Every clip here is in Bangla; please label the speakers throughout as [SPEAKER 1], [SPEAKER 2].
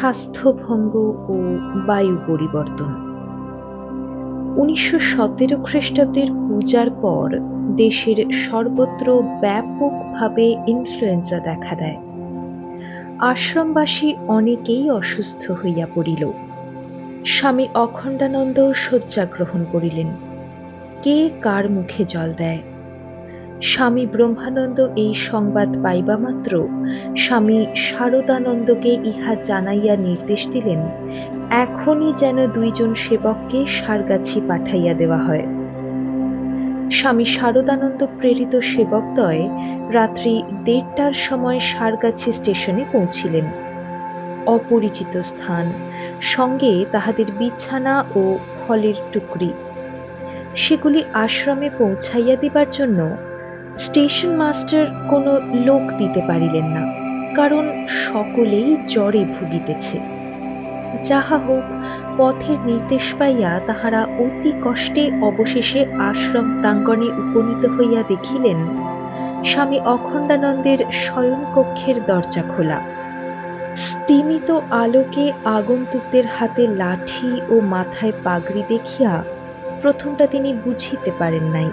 [SPEAKER 1] স্বাস্থ্যভঙ্গ ও বায়ু পরিবর্তন। উনিশশো সতেরো খ্রিস্টাব্দের পূজার পর দেশের সর্বত্র ব্যাপকভাবে ইনফ্লুয়েঞ্জা দেখা দেয়। আশ্রমবাসী অনেকেই অসুস্থ হইয়া পড়িল। স্বামী অখণ্ডানন্দ শয্যা গ্রহণ করিলেন। কে কার মুখে জল দেয়? স্বামী ব্রহ্মানন্দ এই সংবাদ পাইবা মাত্র। স্বামী শারদানন্দকে ইহা জানাইয়া নির্দেশ দিলেন, এখনই যেন দুইজন সেবককে সারগাছি পাঠাইয়া দেওয়া হয়। স্বামী শারদানন্দ প্রেরিত সেবকদ্বয় রাত্রি দেড়টার সময় সারগাছি স্টেশনে পৌঁছিলেন। অপরিচিত স্থান, সঙ্গে তাহাদের বিছানা ও ফলের টুকরি। সেগুলি আশ্রমে পৌঁছাইয়া দিবার জন্য স্টেশন মাস্টার কোনো লোক দিতে পারিলেন না, কারণ সকলেই জ্বরে ভুগিতেছে। যাহা হোক, পথের নির্দেশ পাইয়া তাহারা অতি কষ্টে অবশেষে আশ্রম প্রাঙ্গণে উপনীত হইয়া দেখিলেন, স্বামী অখণ্ডানন্দের শয়নকক্ষের দরজা খোলা। স্তিমিত আলোকে আগন্তুকদের হাতে লাঠি ও মাথায় পাগড়ি দেখিয়া প্রথমটা তিনি বুঝিতে পারেন নাই।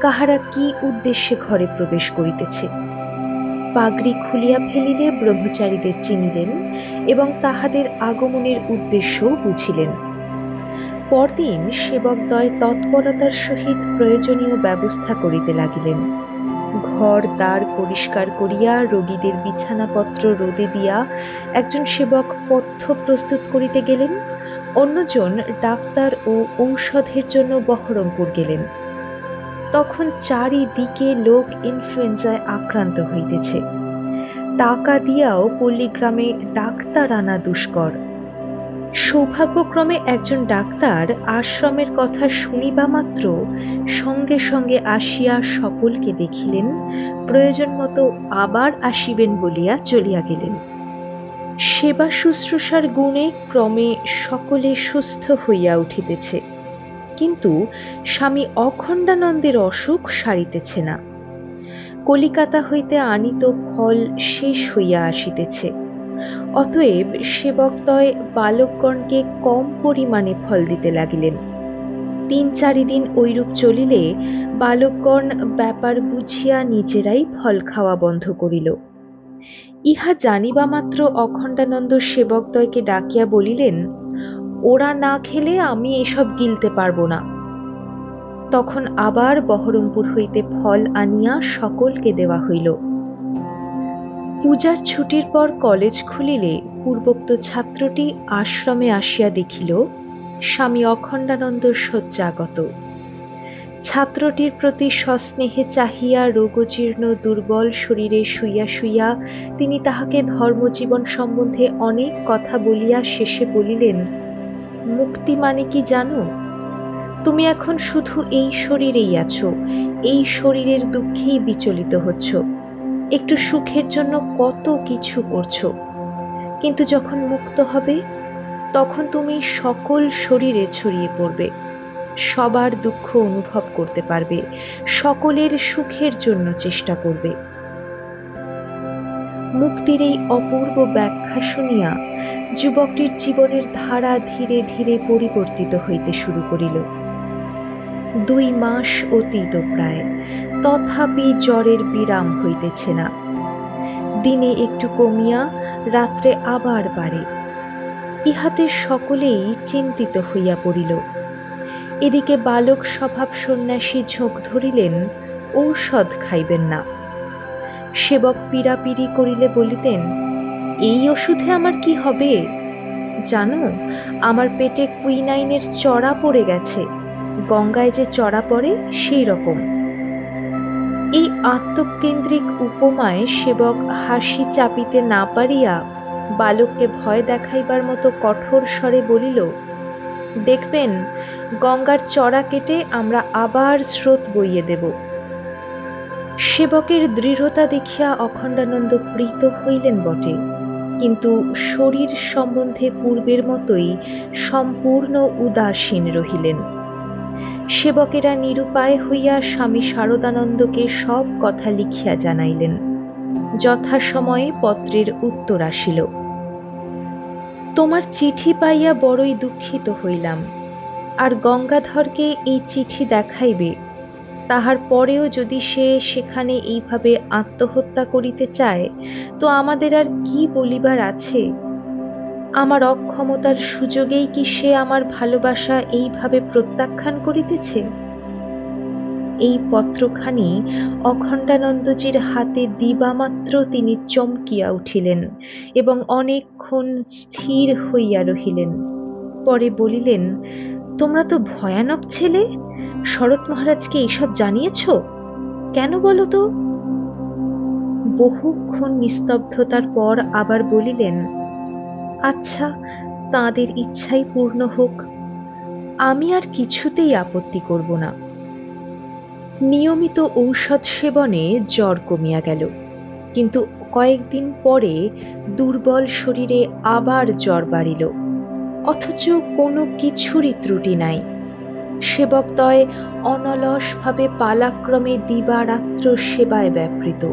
[SPEAKER 1] কাহারা কি উদ্দেশ্যে ঘরে প্রবেশ করিতেছে? পাগড়ি খুলিয়া ফেলিলে ব্রহ্মচারীদের চিনিলেন এবং তাহাদের আগমনের উদ্দেশ্যও বুঝিলেন। পরদিন সেবকদ্বয় তৎপরতার সহিত প্রয়োজনীয় ব্যবস্থা করিতে লাগিলেন। ঘর দ্বার পরিষ্কার করিয়া রোগীদের বিছানাপত্র রোদে দিয়া একজন সেবক পথ্য প্রস্তুত করিতে গেলেন, অন্যজন ডাক্তার ও ঔষধের জন্য বহরমপুর গেলেন। তখন চারিদিকে লোক ইনফ্লুয়েঞ্জায় আক্রান্ত হইতেছে। টাকা দিয়াও পল্লীগ্রামে ডাক্তার আনা দুষ্কর। সৌভাগ্যক্রমে একজন ডাক্তার আশ্রমের কথা শুনিবা মাত্র সঙ্গে সঙ্গে আসিয়া সকলকে দেখিলেন, প্রয়োজন মতো আবার আসিবেন বলিয়া চলিয়া গেলেন। সেবা শুশ্রূষার গুণে ক্রমে সকলে সুস্থ হইয়া উঠিতেছে। কিন্তু স্বামী অখণ্ডানন্দের অসুখ সারিতেছে না। কলিকাতা হইতে আনিত ফল শেষ হইয়া আসিতেছে। অতএব সেবকদ্বয় বালকগণকে কম পরিমাণে ফল দিতে লাগিলেন। তিন চারিদিন ঐরূপ চলিলে বালকগণ ব্যাপার বুঝিয়া নিজেরাই ফল খাওয়া বন্ধ করিল। ইহা জানিবা মাত্র অখণ্ডানন্দ সেবকদ্বয়কে ডাকিয়া বলিলেন ওরা না খেলে আমি এসব গিলতে পারব না। তখন আবার বহরমপুর হইতে ফল আনিয়া সকলকে দেওয়া হইল। পূজার ছুটির পর কলেজ খুলিলে পূর্বোক্ত ছাত্রটি আশ্রমে আসিয়া দেখিল, স্বামী অখণ্ডানন্দ শয্যাগত। ছাত্রটির প্রতি সস্নেহে চাহিয়া, রোগজীর্ণ, দুর্বল শরীরে শুইয়া শুইয়া তিনি তাহাকে ধর্মজীবন সম্বন্ধে অনেক কথা বলিয়া শেষে বলিলেন মুক্তি মানে কি জানো? তুমি এখন শুধু এই শরীরেই আছো, এই শরীরের দুঃখেই বিচলিত হচ্ছ। একটু সুখের জন্য কত কিছু করছ। কিন্তু যখন মুক্ত হবে, তখন তুমি সকল শরীরে ছড়িয়ে পড়বে। সবার দুঃখ অনুভব করতে পারবে, সকলের সুখের জন্য চেষ্টা করবে। মুক্তির এই অপূর্ব ব্যাখ্যা শুনিয়া যুবকটির জীবনের ধারা ধীরে ধীরে পরিবর্তিত হইতে শুরু করিল। দুই মাস অতীত প্রায়, তথাপি জ্বরের বিরাম হইতেছে না। দিনে একটু কমিয়া রাত্রে আবার বাড়ে। ইহাতে সকলেই চিন্তিত হইয়া পড়িল। এদিকে বালক স্বভাব সন্ন্যাসী ঝোঁক ধরিলেন, ঔষধ খাইবেন না। সেবক পীড়াপিড়ি করিলে বলিতেন এই ওষুধে আমার কি হবে? জানো, আমার পেটে কুইনাইনের চড়া পড়ে গেছে। গঙ্গায় যে চড়া পড়ে, সেই রকম। এই আত্মকেন্দ্রিক উপমায় সেবক হাসি চাপিতে না পারিয়া বালককে ভয় দেখাইবার মতো কঠোর স্বরে বলিল, দেখবেন, গঙ্গার চড়া কেটে আমরা আবার স্রোত বইয়ে দেব। সেবকের দৃঢ়তা দেখিয়া অখণ্ডানন্দ প্রীত হইলেন বটে। কিন্তু শরীর সম্বন্ধে পূর্বের মতোই সম্পূর্ণ উদাসীন রহিলেন। সেবকেরা নিরুপায় হইয়া স্বামী শারদানন্দকে সব কথা লিখিয়া জানাইলেন। যথাসময়ে পত্রের উত্তর আসিল। তোমার চিঠি পাইয়া বড়ই দুঃখিত হইলাম। আর গঙ্গাধরকে এই চিঠি দেখাইবে তাহার পরেও যদি সে সেখানে এইভাবে আত্মহত্যা করিতে চায়, তো আমাদের আর কি বলিবার আছে? আমার অক্ষমতার সুযোগেই কি সে আমার ভালোবাসা এইভাবে প্রত্যাখ্যান করিতেছে? এই পত্রখানি অখণ্ডানন্দজির হাতে দিবামাত্র তিনি চমকিয়া উঠিলেন এবং অনেকক্ষণ স্থির হইয়া রহিলেন। পরে বলিলেন, তোমরা তো ভয়ানক ছেলে! শরৎ মহারাজকে এইসব জানিয়েছ? কেন বলো তো? বহুক্ষণ নিস্তব্ধতার পর আবার বলিলেন আচ্ছা তাঁদের ইচ্ছাই পূর্ণ হোক, আমি আর কিছুতেই আপত্তি করব না। নিয়মিত ঔষধ সেবনে জ্বর কমিয়া গেল, কিন্তু কয়েকদিন পরে দুর্বল শরীরে আবার জ্বর বাড়িল, অথচ কোনো কিছুরই ত্রুটি নাই। সেবকদয় অনলসভাবে পালাক্রমে দিবারাত্র সেবায় ব্যাপৃত।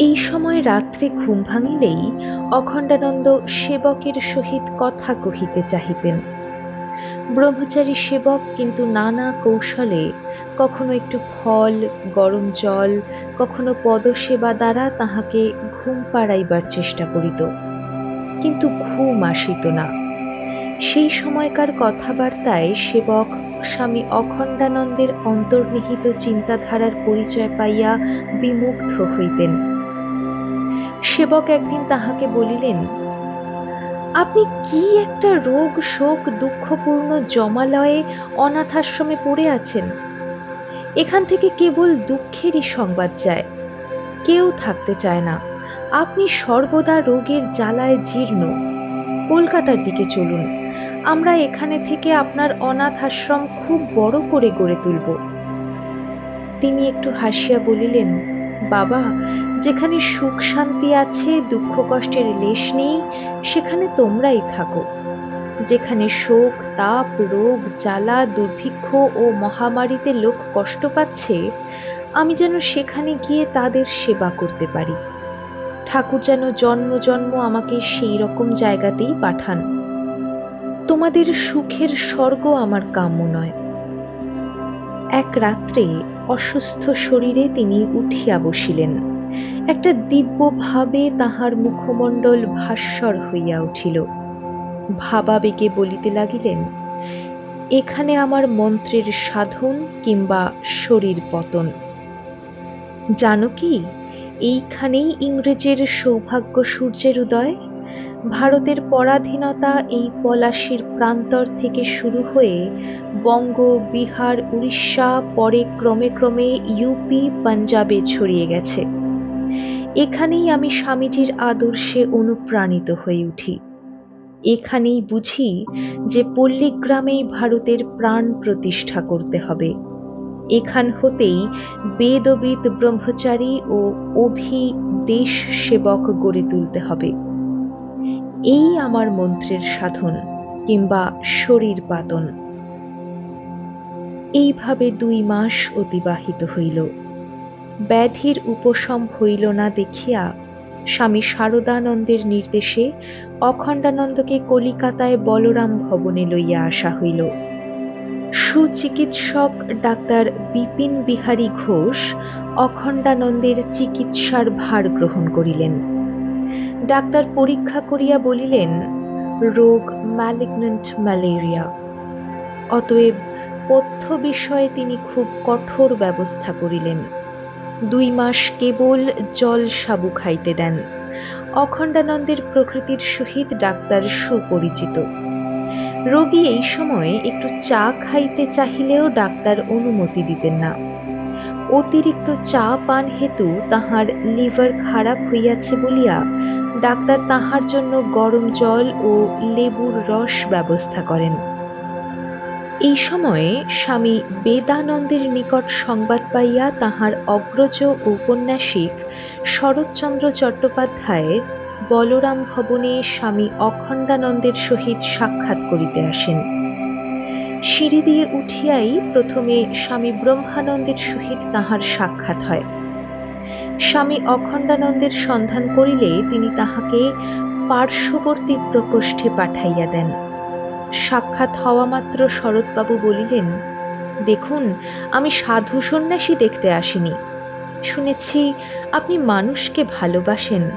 [SPEAKER 1] এই সময় রাত্রে ঘুম ভাঙিলেই অখণ্ডানন্দ সেবকের সহিত কথা কহিতে চাহিতেন। ব্রহ্মচারী সেবক কিন্তু নানা কৌশলে কখনো একটু ফল, গরম জল, কখনো পদসেবা দ্বারা তাহাকে ঘুম পাড়াইবার চেষ্টা করিত। কিন্তু ঘুম আসিত না। সেই সময়কার কথাবার্তায় সেবক স্বামী অখণ্ডানন্দের অন্তর্নিহিত চিন্তাধারার পরিচয় পাইয়া বিমুগ্ধ হইতেন। সেবক একদিন তাহাকে বলিলেন, আপনি কি একটা রোগ, শোক, দুঃখপূর্ণ জমালয়ে অনাথাশ্রমে পড়ে আছেন? এখান থেকে কেবল দুঃখেরই সংবাদ যায়। কেউ থাকতে চায় না। আপনি সর্বদা রোগের জ্বালায় জীর্ণ। কলকাতার দিকে চলুন। আমরা এখানে থেকে আপনার অনাথ আশ্রম খুব বড় করে গড়ে তুলব। তিনি একটু হাসিয়া বলিলেন, বাবা, যেখানে সুখ শান্তি আছে, দুঃখ কষ্টের লেশ নেই, সেখানে তোমরাই থাকো। যেখানে শোক, তাপ, রোগ, জ্বালা, দুর্ভিক্ষ ও মহামারীতে লোক কষ্ট পাচ্ছে, আমি যেন সেখানে গিয়ে তাদের সেবা করতে পারি। ঠাকুর যেন জন্ম জন্ম আমাকে সেই রকম জায়গাতেই পাঠান। তোমাদের সুখের স্বর্গ আমার কাম্য নয়। এক রাত্রে অসুস্থ শরীরে তিনি উঠিয়া বসিলেন। একটা দিব্য ভাবে তাহার মুখমণ্ডল ভাস্বর হইয়া উঠিল। ভাবাবেগে বলিতে লাগিলেন, এখানে আমার মন্ত্রের সাধন কিংবা শরীর পতন। জানো কি, এইখানেই ইংরেজের সৌভাগ্য সূর্যের উদয়। ভারতের পরাধীনতা এই পলাশির প্রান্তর থেকে শুরু হয়ে বঙ্গ, বিহার, উড়িষ্যা, পরে ক্রমে ক্রমে ইউপি পাঞ্জাবে ছড়িয়ে গেছে। এখানেই আমি স্বামীজির আদর্শে অনুপ্রাণিত হয়ে উঠি। এখানেই বুঝি যে পল্লীগ্রামেই ভারতের প্রাণ প্রতিষ্ঠা করতে হবে। এখান হতেই বেদবিদ ব্রহ্মচারী ও অভি দেশ সেবক গড়ে তুলতে হবে। এই আমার মন্ত্রের সাধন কিংবা শরীর পাতন। এইভাবে দুই মাস অতিবাহিত হইল। ব্যাধির উপশম হইল না দেখিয়া স্বামী শারদানন্দের নির্দেশে অখণ্ডানন্দকে কলিকাতায় বলরাম ভবনে লইয়া আসা হইল। সুচিকিৎসক ডাক্তার বিপিন বিহারী ঘোষ অখণ্ডানন্দের চিকিৎসার ভার গ্রহণ করিলেন। ডাক্তার পরীক্ষা করিয়া বলিলেন, রোগ ম্যালিগনেন্ট ম্যালেরিয়া অতএব পথ্য বিষয়ে তিনি খুব কঠোর ব্যবস্থা করিলেন। দুই মাস কেবল জল সাবু খাইতে দেন। অখণ্ডানন্দের প্রকৃতির সহিত ডাক্তার সুপরিচিত। রোগী এই সময়ে একটু চা খাইতে চাহিলেও ডাক্তার অনুমতি দিতেন না। অতিরিক্ত চা পান হেতু তাহার লিভার খারাপ হইয়াছে বলিয়া ডাক্তার তাহার জন্য গরম জল ও লেবুর রস ব্যবস্থা করেন। এই সময়ে স্বামী বেদানন্দের নিকট সংবাদ পাইয়া তাহার অগ্রজ ঔপন্যাসিক শরৎচন্দ্র চট্টোপাধ্যায় বলরাম ভবনে স্বামী অখণ্ডানন্দের সহিত সাক্ষাৎ করিতে আসেন। সিঁড়ি দিয়ে উঠিয়াই প্রথমে স্বামী ব্রহ্মানন্দের সহিত তাহার সাক্ষাৎ হয়। স্বামী অখণ্ডানন্দের সন্ধান করিলে তিনি তাহাকে পার্শ্ববর্তী প্রকোষ্ঠে পাঠাইয়া দেন। সাক্ষাৎ হওয়া মাত্র শরৎবাবু বলিলেন, দেখুন, আমি সাধু সন্ন্যাসী দেখতে আসিনি। শুনেছি আপনি মানুষকে ভালোবাসেন।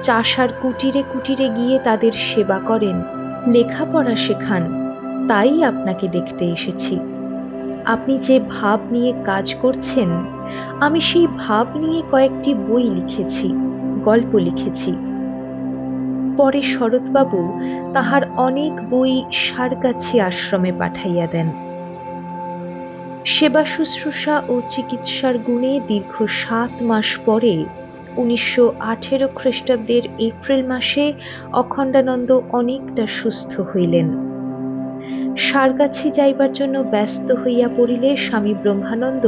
[SPEAKER 1] চাষার কুটিরে কুটিরে গিয়ে তাদের সেবা করেন, লেখাপড়া শেখান, তাই আপনাকে দেখতে এসেছি। আপনি যে ভাব নিয়ে কাজ করছেন আমি সেই ভাব নিয়ে কয়েকটি বই লিখেছি, গল্প লিখেছি। পরে শরৎবাবু তাহার অনেক বই সারগাছি আশ্রমে পাঠাইয়া দেন। সেবা শুশ্রূষা ও চিকিৎসার গুণে দীর্ঘ সাত মাস পরে উনিশশো আঠেরো খ্রিস্টাব্দের এপ্রিল মাসে অখণ্ডানন্দ অনেকটা সুস্থ হইলেন। সারগাছি যাইবার জন্য ব্যস্ত হইয়া পড়িলে স্বামী ব্রহ্মানন্দ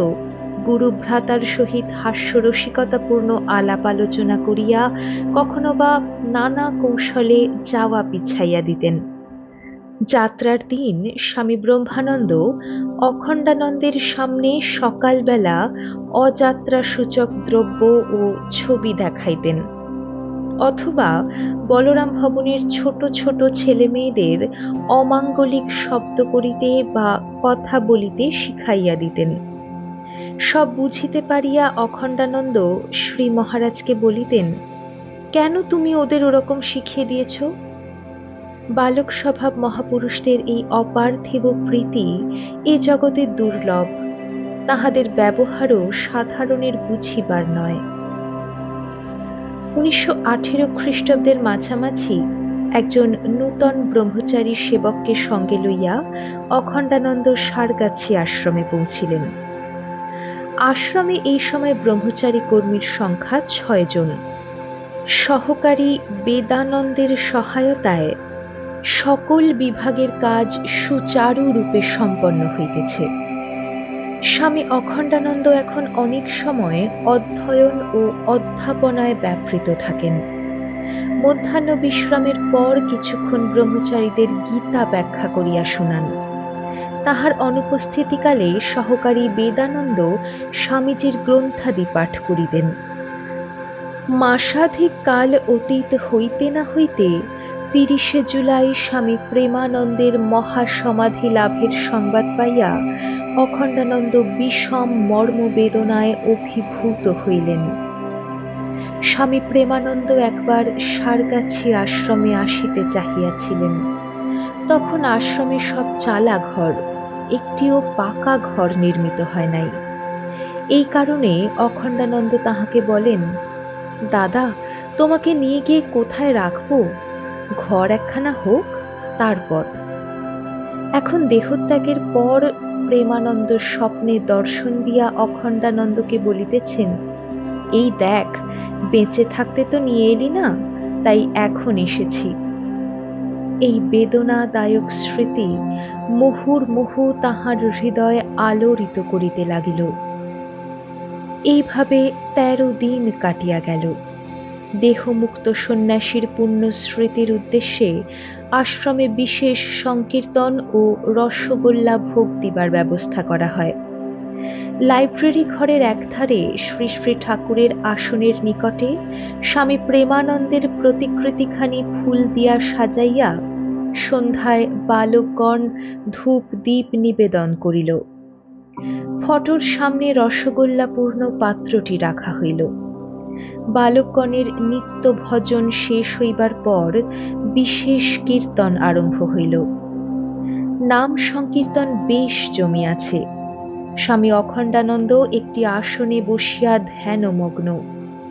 [SPEAKER 1] গুরু ভ্রাতার সহিত হাস্যরসিকতাপূর্ণ আলাপ আলোচনা করিয়া কখনো বা নানা কৌশলে যাওয়া পিছাইয়া দিতেন। যাত্রার দিন স্বামী ব্রহ্মানন্দ অখণ্ডানন্দের সামনে সকালবেলা অযাত্রা সূচক দ্রব্য ও ছবি দেখাইতেন। অথবা বলরাম ভবনের ছোট ছোট ছেলে মেয়েদের অমাঙ্গলিক শব্দ করিতে বা কথা বলিতে শিখাইয়া দিতেন। সব বুঝিতে পারিয়া অখণ্ডানন্দ শ্রী মহারাজকে বলিতেন, কেন তুমি ওদের ওরকম শিখিয়ে দিয়েছ? বালক স্বভাব মহাপুরুষদের এই অপার্থিব প্রীতি এ জগতে দুর্লভ, তাহাদের ব্যবহারও সাধারণের বুঝিবার নয়। উনিশশো আঠেরো খ্রিস্টাব্দের মাঝামাঝি একজন নূতন ব্রহ্মচারী সেবককে সঙ্গে লইয়া অখণ্ডানন্দ সারগাছি আশ্রমে পৌঁছিলেন। আশ্রমে এই সময় ব্রহ্মচারী কর্মীর সংখ্যা ছয় জন। সহকারী বেদানন্দের সহায়তায় সকল বিভাগের কাজ সুচারুরূপে সম্পন্ন হইতেছে। স্বামী অখণ্ডানন্দ এখন অনেক সময় অধ্যয়ন ও অধ্যাপনায় ব্যাপৃত থাকেন। মধ্যাহ্ন বিশ্রামের পর কিছুক্ষণ ব্রহ্মচারীদের গীতা ব্যাখ্যা করিয়া শুনান। তাহার অনুপস্থিতিকালে সহকারী বেদানন্দ স্বামীজির গ্রন্থাদি পাঠ করিতেন মাসাধিক কাল অতীত হইতে না হইতে তিরিশে জুলাই স্বামী প্রেমানন্দের মহাসমাধি লাভের সংবাদ পাইয়া অখণ্ডানন্দ বিষম মর্মবেদনায় অভিভূত হইলেন। স্বামী প্রেমানন্দ একবার সারগাছি আশ্রমে আসিতে চাহিয়াছিলেন। তখন আশ্রমে সব চালা ঘর একটিও পাকা ঘর নির্মিত হয় নাই। এই কারণে অখণ্ডানন্দ তাহাকে বলেন, দাদা, তোমাকে নিয়ে গিয়ে কোথায় রাখব? ঘর একখানা হোক, তারপর। এখন দেহত্যাগের পর প্রেমানন্দ স্বপ্নে দর্শন দিয়া অখণ্ডানন্দকে বলিতেছেন, এই দেখ, বেঁচে থাকতে তো নিয়ে এলি না, তাই এখন এসেছি। এই বেদনাদায়ক স্মৃতি মুহুর্মুহু তাহার হৃদয় আলোড়িত করিতে লাগিল। এইভাবে তেরো দিন কাটিয়া গেল। দেহমুক্ত সন্ন্যাসীর পুণ্য স্মৃতির উদ্দেশ্যে আশ্রমে বিশেষ সংকীর্তন ও রসগোল্লা ভোগ দিবার ব্যবস্থা করা হয়। লাইব্রেরি ঘরের একধারে শ্রী শ্রী ঠাকুরের আসনের নিকটে স্বামী প্রেমানন্দের প্রতিকৃতিখানি ফুল দিয়া সাজাইয়া সন্ধ্যায় বালকগণ ধূপ দ্বীপ নিবেদন করিল। ফটোর সামনে রসগোল্লাপূর্ণ পাত্রটি রাখা হইল। বালকগণের নিত্য ভজন শেষ হইবার পর বিশেষ কীর্তন আরম্ভ হইল। নাম সংকীর্তন বেশ জমিয়াছে। স্বামী অখণ্ডানন্দ একটি আসনে বসিয়া ধ্যানমগ্ন।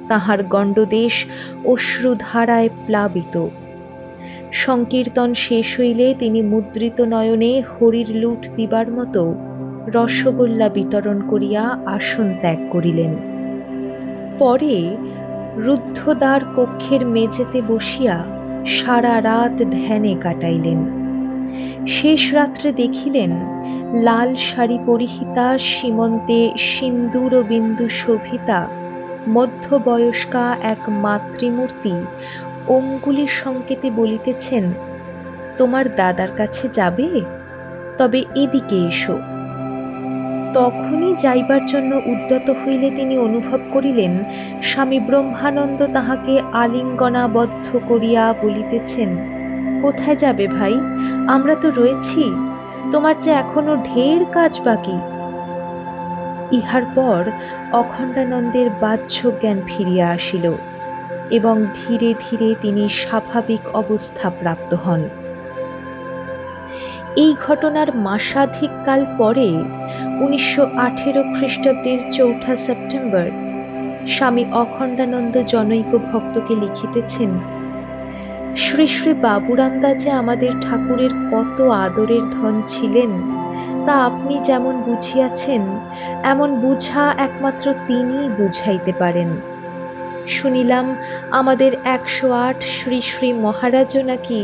[SPEAKER 1] তাহার গণ্ডদেশ অশ্রুধারায় প্লাবিত। সংকীর্তন শেষ হইলে তিনি মুদ্রিত নয়নে হরির লুট দিবার মতো রসগোল্লা বিতরণ করিয়া আসন ত্যাগ করিলেন। পরে রুদ্ধদ্বার কক্ষের মেঝেতে বসিয়া সারা রাত ধ্যানে কাটাইলেন। শেষ রাত্রে দেখিলেন লাল শাড়ি পরিহিতা, সীমন্তে সিন্দুর বিন্দু শোভিতা, মধ্যবয়স্কা এক মাতৃমূর্তি অঙ্গুলি সংকেতে বলিতেছেন, তোমার দাদার কাছে যাবে? তবে এদিকে এসো। তখনই যাইবার জন্য উদ্যত হইলে তিনি অনুভব করিলেন, স্বামী ব্রহ্মানন্দ তাহাকে আলিঙ্গনাবদ্ধ করিয়া বলিতেছেন, কোথায় যাবে ভাই? আমরা তো রয়েছি, তোমার যে এখনও ঢের কাজ বাকি। ইহার পর অখণ্ডানন্দের বাহ্য জ্ঞান ফিরিয়া আসিল। এবং ধীরে ধীরে তিনি স্বাভাবিক অবস্থা প্রাপ্ত হন। এই ঘটনার মাসাধিক কাল পরে উনিশশো আঠেরো খ্রিস্টাব্দের চৌঠা সেপ্টেম্বর স্বামী অখণ্ডানন্দ জনৈক ভক্তকে লিখিতেছেন, শ্রী শ্রী বাবুরামদা যে আমাদের ঠাকুরের কত আদরের ধন ছিলেন, তা আপনি যেমন বুঝিয়াছেন, এমন বুঝা একমাত্র তিনিই বুঝাইতে পারেন। শুনিলাম আমাদের একশো আট শ্রী শ্রী মহারাজও নাকি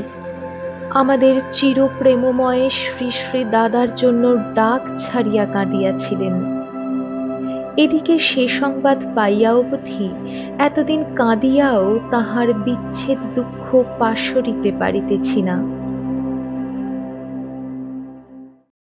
[SPEAKER 1] আমাদের চিরপ্রেমময় শ্রী শ্রী দাদার জন্য ডাক ছাড়িয়া কাঁদিয়াছিলেন। এদিকে সে সংবাদ পাইয়া অবধি এতদিন কাঁদিয়াও তাহার বিচ্ছেদ দুঃখ পাশরিতে পারিতেছি না।